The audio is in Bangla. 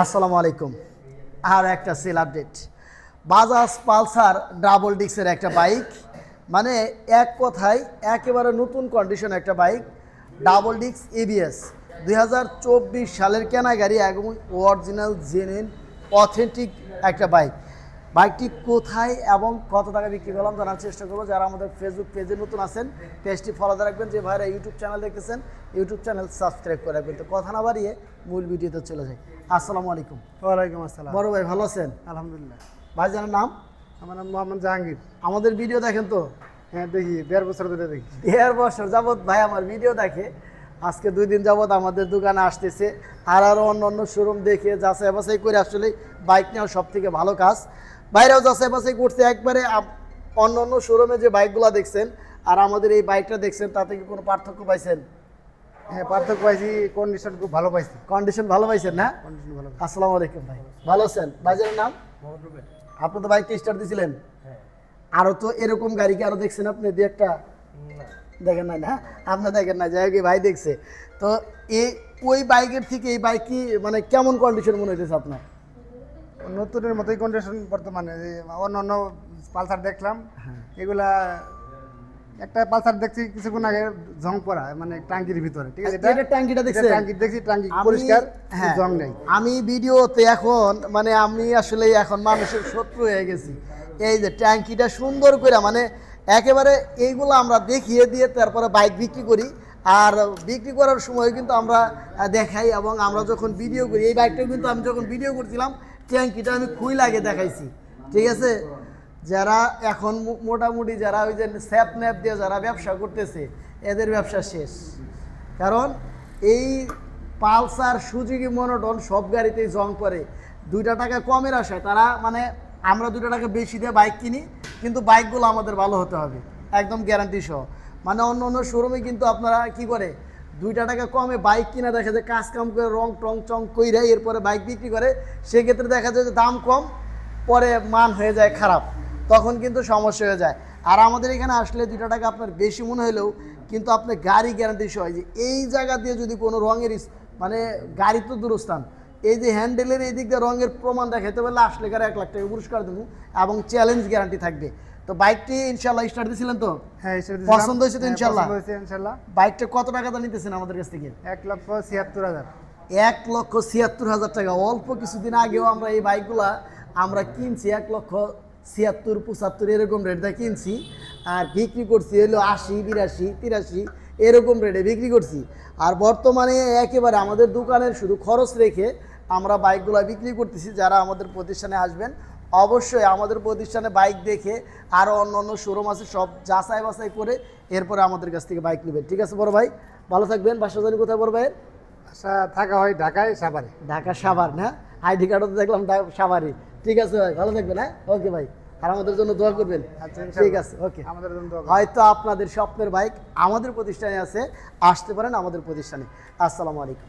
আসসালামু আলাইকুম। আর একটা sale update. Bajaj Pulsar double ডিক্সের একটা বাইক। মানে এক কথায় একেবারে নতুন কন্ডিশন একটা বাইক। ডাবল ডিক্স এবিএস দু হাজার চব্বিশ সালের কেনা গাড়ি একদম অরিজিনাল জেনুইন অথেন্টিক একটা বাইক। বাইকটি কোথায় এবং কত টাকা বিক্রি করলাম জানার চেষ্টা করব। যারা আমাদের ফেসবুক পেজে নতুন আছেন পেজটি ফলো রাখবেন। যে ভাইরা ইউটিউব চ্যানেল দেখতেছেন ইউটিউব চ্যানেল সাবস্ক্রাইব করে রাখবেন। তো কথা না বাড়িয়ে মূল ভিডিওতে চলে যাই। আসসালামু আলাইকুম। ওয়ালাইকুম আসসালাম। বড় ভাই ভালো আছেন? আলহামদুলিল্লাহ। ভাই জানার নাম? আমার নাম মোহাম্মদ জাহাঙ্গীর। আমাদের ভিডিও দেখেন তো? হ্যাঁ দেখি দেড় বছর ধরে দেখি। দেড় বছর যাবৎ ভাই আমার ভিডিও দেখে। আজকে দুই দিন যাবৎ আমাদের দোকানে আসতেছে। আর আরও অন্য অন্য শোরুম দেখে যাচাই বাছাই করে আসলে বাইক নেওয়া সব থেকে ভালো কাজ। বাইরেও যাচাই বাছাই করতে একবারে অন্য অন্য শোরুমে যে বাইকগুলো দেখছেন আর আমাদের এই বাইকটা দেখছেন তাতে কি কোনো পার্থক্য পাইছেন? হ্যাঁ পার্থক্য পাইছি কন্ডিশন খুব ভালো পাইছি। কন্ডিশন ভালো পাইছেন না? কন্ডিশন ভালো আসসালামু আলাইকুম ভাই। ভালো আছেন? ভাইজানের নাম? আপনি তো বাইকটা স্টার্ট দিয়েছিলেন আরও তো এরকম গাড়ি কি আরও দেখছেন আপনি? দু একটা? দেখেন নাই না? আপনি দেখেন না যাই হোক ভাই দেখছে। তো এই ওই বাইকের থেকে এই বাইক কি মানে কেমন কন্ডিশন মনে হইতেছে আপনার? নতুনের মতোই কন্ডিশন বর্তমানে অন্য অন্য পালসার দেখলাম হ্যাঁ। এগুলা একটা পালসার দেখছি কিছুক্ষণ আগে জং পড়া মানে টাঙ্কির ভিতরে ঠিক আছে এটা ট্যাঙ্কিটা দেখছেন? টাঙ্কি দেখছি টাঙ্কি আমি- পরিষ্কার হ্যাঁ, জং নেই আমি ভিডিওতে এখন মানে আমি আসলে এখন মানুষের শত্রু হয়ে গেছি এই যে ট্যাঙ্কিটা সুন্দর করে মানে একেবারে এইগুলো আমরা দেখিয়ে দিয়ে তারপরে বাইক বিক্রি করি আর বিক্রি করার সময় কিন্তু আমরা দেখাই এবং আমরা যখন ভিডিও করি এই বাইকটাও কিন্তু আমি যখন ভিডিও করছিলাম ট্যাঙ্কিটা আমি খুই লাগে দেখাইছি, ঠিক আছে? যারা এখন মোটামুটি যারা ওই যে স্যাপ ন্যাপ দিয়ে যারা ব্যবসা করতেছে, এদের ব্যবসা শেষ। কারণ এই পালসার, সুজুকি, মনোটন সব গাড়িতেই জং করে দুইটা টাকা কমের আশায় তারা মানে আমরা দুটো টাকা বেশি দিয়ে বাইক কিনি, কিন্তু বাইকগুলো আমাদের ভালো হতে হবে, একদম গ্যারান্টি সহ। মানে অন্য অন্য শোরুমে কিন্তু আপনারা কি করে দুইটা টাকা কমে বাইক কিনা দেখা যায়, কাজ কাম করে রং টং চং কইরা এরপরে বাইক বিক্রি করে, সেক্ষেত্রে দেখা যায় যে দাম কম, পরে মান হয়ে যায় খারাপ, তখন কিন্তু সমস্যা হয়ে যায়। আর আমাদের এখানে আসলে দুইটা টাকা আপনার বেশি মনে হলেও কিন্তু আপনার গাড়ি গ্যারান্টি সহ যে, এই জায়গা দিয়ে যদি কোনো রঙের মানে গাড়ি তো দূরস্থান, এই যে হ্যান্ডেলের এই দিক দিয়ে রঙের প্রমাণ দেখাতে পারলে আসলে গাড়ি এক লাখ টাকা পুরস্কার দেবো এবং চ্যালেঞ্জ গ্যারান্টি থাকবে। তো বাইকটি ইনশাল্লাহ স্টার্ট দিয়েছিলেন তো? হ্যাঁ পছন্দ হয়েছে তো হ্যাঁ, হয়েছে ইনশাল্লাহ বাইকটা কত টাকা দা নিতেছেন আমাদের কাছ থেকে? এক লক্ষ ছিয়াত্তর হাজার। এক লক্ষ ছিয়াত্তর হাজার টাকা। অল্প কিছুদিন আগেও আমরা এই বাইকগুলা আমরা কিনছি এক লক্ষ ছিয়াত্তর পঁচাত্তর এরকম রেট দিয়ে কিনছি। আর বিক্রি করছি হলো আশি বিরাশি তিরাশি এরকম রেটে বিক্রি করছি। আর বর্তমানে একেবারে আমাদের দোকানের শুধু খরচ রেখে আমরা বাইকগুলা বিক্রি করতেছি। যারা আমাদের প্রতিষ্ঠানে আসবেন অবশ্যই আমাদের প্রতিষ্ঠানে বাইক দেখে আরও অন্য অন্য শোরুম আছে সব যাচাই বাছাই করে এরপরে আমাদের কাছ থেকে বাইক নেবেন। ঠিক আছে বড় ভাই? ভালো থাকবেন। বাসা জানি কোথায় বড় ভাইয়ের? থাকা হয় ঢাকায় সাভারে। ঢাকা সাভার না? আইডি কার্ডও তো দেখলাম সাভারই ঠিক আছে ভাই ভালো থাকবেন হ্যাঁ? ওকে ভাই। আর আমাদের জন্য দোয়া করবেন। আচ্ছা, ঠিক আছে ওকে। আমাদের জন্য হয়তো আপনাদের স্বপ্নের বাইক আমাদের প্রতিষ্ঠানে আছে আসতে পারেন আমাদের প্রতিষ্ঠানে। আসসালামু আলাইকুম।